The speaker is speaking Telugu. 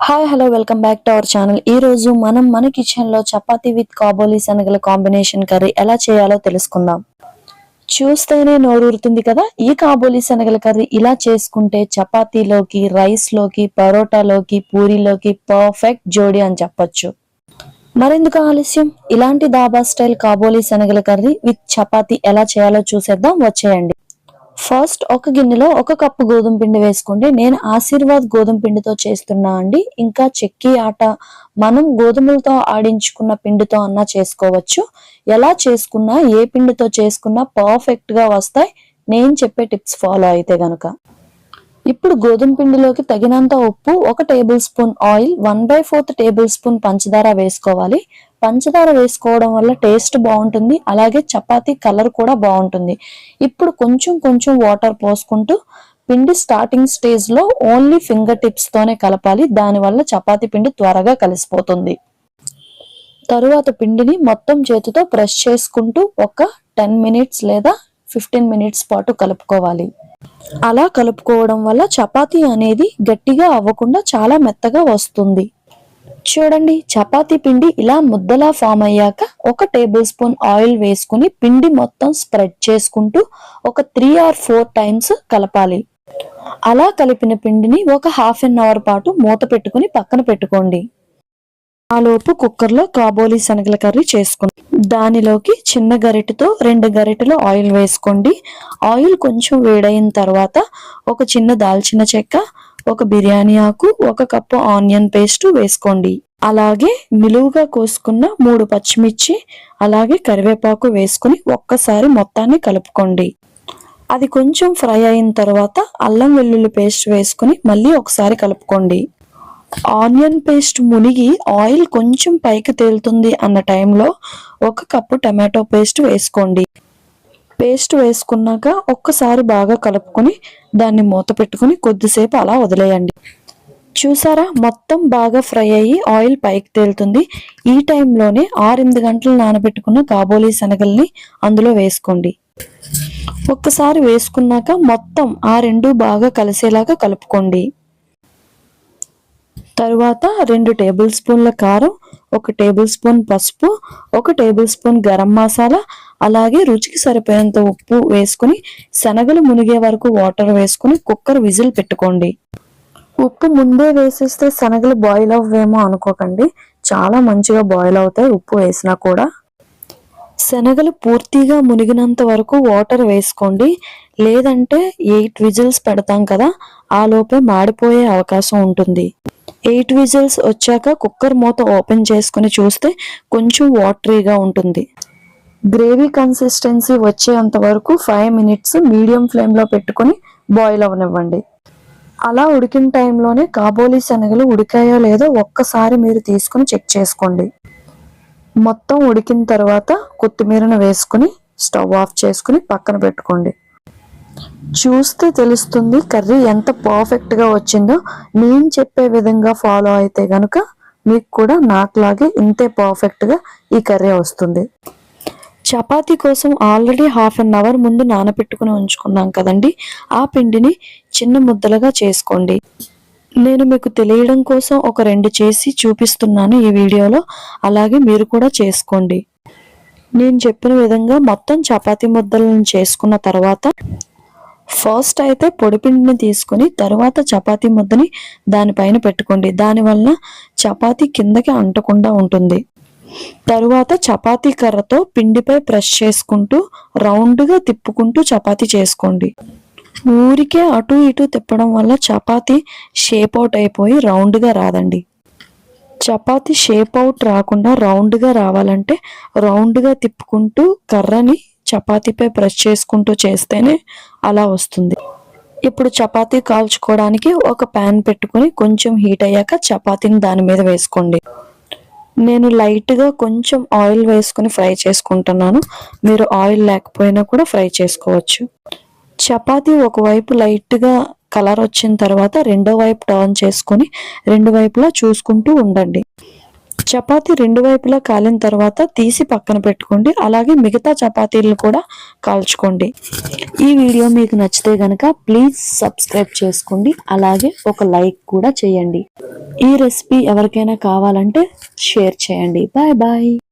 Hi hello welcome back to our channel ఈ రోజు మనం మన కిచెన్లో చపాతీ విత్ కాబోలీ శనగల కాంబినేషన్ కర్రీ ఎలా చేయాలో తెలుసుకుందాం. చూస్తేనే నోరూరుతుంది కదా? ఈ కాబోలీ శనగల కర్రీ ఇలా చేసుకుంటే చపాతీలోకి రైస్లోకి పరోటాలోకి పూరీలోకి పర్ఫెక్ట్ జోడి అని చెప్పొచ్చు. మరెందుకు ఆలస్యం? ఇలాంటి దాబా స్టైల్ కాబోలీ శనగల కర్రీ విత్ చపాతీ ఎలా చేయాలో చూసేద్దాం. వచ్చేయండి. ఫస్ట్ ఒక గిన్నెలో ఒక కప్పు గోధుమ పిండి వేసుకోండి. నేను ఆశీర్వాద్ గోధుమ పిండితో చేస్తున్నా అండి. ఇంకా చెక్కి ఆట మనం గోధుమలతో ఆడించుకున్న పిండితో అన్నా చేసుకోవచ్చు. ఎలా చేసుకున్నా ఏ పిండితో చేసుకున్నా పర్ఫెక్ట్గా వస్తాయి. నేను చెప్పే టిప్స్ ఫాలో అయితే గనక. ఇప్పుడు గోధుమ పిండిలోకి తగినంత ఉప్పు ఒక tablespoon oil one by fourth tablespoon పంచదార వేసుకోవాలి. పంచదార వేసుకోవడం వల్ల టేస్ట్ బాగుంటుంది. అలాగే చపాతీ కలర్ కూడా బాగుంటుంది. ఇప్పుడు కొంచెం కొంచెం వాటర్ పోసుకుంటూ పిండి స్టార్టింగ్ స్టేజ్లో ఓన్లీ ఫింగర్ టిప్స్ తోనే కలపాలి. దానివల్ల చపాతీ పిండి త్వరగా కలిసిపోతుంది. తరువాత పిండిని మొత్తం చేతితో ప్రెస్ చేసుకుంటూ ఒక టెన్ మినిట్స్ లేదా ఫిఫ్టీన్ మినిట్స్ పాటు కలుపుకోవాలి. అలా కలుపుకోవడం వల్ల చపాతీ అనేది గట్టిగా అవ్వకుండా చాలా మెత్తగా వస్తుంది. చూడండి చపాతీ పిండి ఇలా ముద్దలా ఫామ్ అయ్యాక ఒక టేబుల్ స్పూన్ ఆయిల్ వేసుకుని పిండి మొత్తం స్ప్రెడ్ చేసుకుంటూ ఒక త్రీ ఆర్ ఫోర్ టైమ్స్ కలపాలి. అలా కలిపిన పిండిని ఒక హాఫ్ అన్ అవర్ పాటు మూత పెట్టుకుని పక్కన పెట్టుకోండి. ఆలోపు కుక్కర్లో కాబోలి శనగల కర్రీ చేసుకోండి దానిలోకి చిన్న గరిటెతో రెండు గరిటెలు ఆయిల్ వేసుకోండి. ఆయిల్ కొంచెం వేడైన తర్వాత ఒక చిన్న దాల్చిన చెక్క ఒక బిర్యానీ ఆకు ఒక కప్పు ఆనియన్ పేస్ట్ వేసుకోండి. అలాగే నిలువుగా కోసుకున్న మూడు పచ్చిమిర్చి అలాగే కరివేపాకు వేసుకుని ఒక్కసారి మొత్తాన్ని కలుపుకోండి. అది కొంచెం ఫ్రై అయిన తర్వాత అల్లం వెల్లుల్లి పేస్ట్ వేసుకుని మళ్ళీ ఒకసారి కలుపుకోండి. ఆనియన్ పేస్ట్ మునిగి ఆయిల్ కొంచెం పైకి తేలుతుంది అన్న టైంలో ఒక కప్పు టమాటో పేస్ట్ వేసుకోండి. పేస్ట్ వేసుకున్నాక ఒక్కసారి బాగా కలుపుకొని దాన్ని మూత పెట్టుకుని కొద్దిసేపు అలా వదిలేయండి. చూసారా? మొత్తం బాగా ఫ్రై అయ్యి ఆయిల్ పైకి తేలుతుంది. ఈ టైంలోనే ఆరెనిమిది గంటలు నానబెట్టుకున్న కాబోలీ శనగల్ని అందులో వేసుకోండి. ఒక్కసారి వేసుకున్నాక మొత్తం ఆ రెండు బాగా కలిసేలాగా కలుపుకోండి. తరువాత రెండు టేబుల్ స్పూన్ల కారం ఒక టేబుల్ స్పూన్ పసుపు ఒక టేబుల్ స్పూన్ గరం మసాలా అలాగే రుచికి సరిపోయేంత ఉప్పు వేసుకుని శనగలు మునిగే వరకు వాటర్ వేసుకుని కుక్కర్ విజిల్ పెట్టుకోండి. ఉప్పు ముందే వేసేస్తే శనగలు బాయిల్ అవ్వేమో అనుకోకండి. చాలా మంచిగా బాయిల్ అవుతాయి ఉప్పు వేసినా కూడా. శనగలు పూర్తిగా మునిగినంత వరకు వాటర్ వేసుకోండి. లేదంటే ఎయిట్ విజిల్స్ పెడతాం కదా ఆ లోపే మాడిపోయే అవకాశం ఉంటుంది. ఎయిట్ విజిల్స్ వచ్చాక కుక్కర్ మూత ఓపెన్ చేసుకుని చూస్తే కొంచెం వాటరీగా ఉంటుంది. గ్రేవీ కన్సిస్టెన్సీ వచ్చేంత వరకు ఫైవ్ మినిట్స్ మీడియం ఫ్లేమ్లో పెట్టుకొని బాయిల్ అవనివ్వండి. అలా ఉడికిన టైంలోనే కాబోలీ శనగలు ఉడికాయో లేదో ఒక్కసారి మీరు తీసుకుని చెక్ చేసుకోండి. మొత్తం ఉడికిన తర్వాత కొత్తిమీరను వేసుకుని స్టవ్ ఆఫ్ చేసుకుని పక్కన పెట్టుకోండి. చూస్తే తెలుస్తుంది కర్రీ ఎంత పర్ఫెక్ట్గా వచ్చిందో. నేను చెప్పే విధంగా ఫాలో అయితే కనుక మీకు కూడా నాకులాగే ఇంతే పర్ఫెక్ట్గా ఈ కర్రీ వస్తుంది. చపాతి కోసం ఆల్రెడీ హాఫ్ అన్ అవర్ ముందు నానబెట్టుకుని ఉంచుకున్నాం కదండి. ఆ పిండిని చిన్న ముద్దలుగా చేసుకోండి. నేను మీకు తెలియడం కోసం ఒక రెండు చేసి చూపిస్తున్నాను ఈ వీడియోలో. అలాగే మీరు కూడా చేసుకోండి. నేను చెప్పిన విధంగా మొత్తం చపాతీ ముద్దలను చేసుకున్న తర్వాత ఫస్ట్ అయితే పొడిపిండిని తీసుకొని తర్వాత చపాతీ ముద్దని దానిపైన పెట్టుకోండి. దానివల్ల చపాతీ కిందకి అంటకుండా ఉంటుంది. తరువాత చపాతీ కర్రతో పిండిపై ప్రెస్ చేసుకుంటూ రౌండ్గా తిప్పుకుంటూ చపాతీ చేసుకోండి. ఊరికే అటు ఇటు తిప్పడం వల్ల చపాతీ షేప్ అవుట్ అయిపోయి రౌండ్గా రాదండి. చపాతీ షేప్ అవుట్ రాకుండా రౌండ్గా రావాలంటే రౌండ్గా తిప్పుకుంటూ కర్రని చపాతీపై ప్రెస్ చేసుకుంటూ చేస్తేనే అలా వస్తుంది. ఇప్పుడు చపాతీ కాల్చుకోవడానికి ఒక ప్యాన్ పెట్టుకొని కొంచెం హీట్ అయ్యాక చపాతీని దాని మీద వేసుకోండి. నేను లైట్గా కొంచెం ఆయిల్ వేసుకుని ఫ్రై చేసుకుంటున్నాను. మీరు ఆయిల్ లేకపోయినా కూడా ఫ్రై చేసుకోవచ్చు. చపాతీ ఒకవైపు లైట్గా కలర్ వచ్చిన తర్వాత రెండో వైపు టర్న్ చేసుకొని రెండు వైపులా చూసుకుంటూ ఉండండి. చపాతి రెండు వైపులా కాలిన తర్వాత తీసి పక్కన పెట్టుకోండి. అలాగే మిగతా చపాతీలను కూడా కాల్చుకోండి. ఈ వీడియో మీకు నచ్చితే గనక ప్లీజ్ సబ్స్క్రైబ్ చేసుకోండి. అలాగే ఒక లైక్ కూడా చేయండి. ఈ రెసిపీ ఎవరికైనా కావాలంటే షేర్ చేయండి. Bye bye.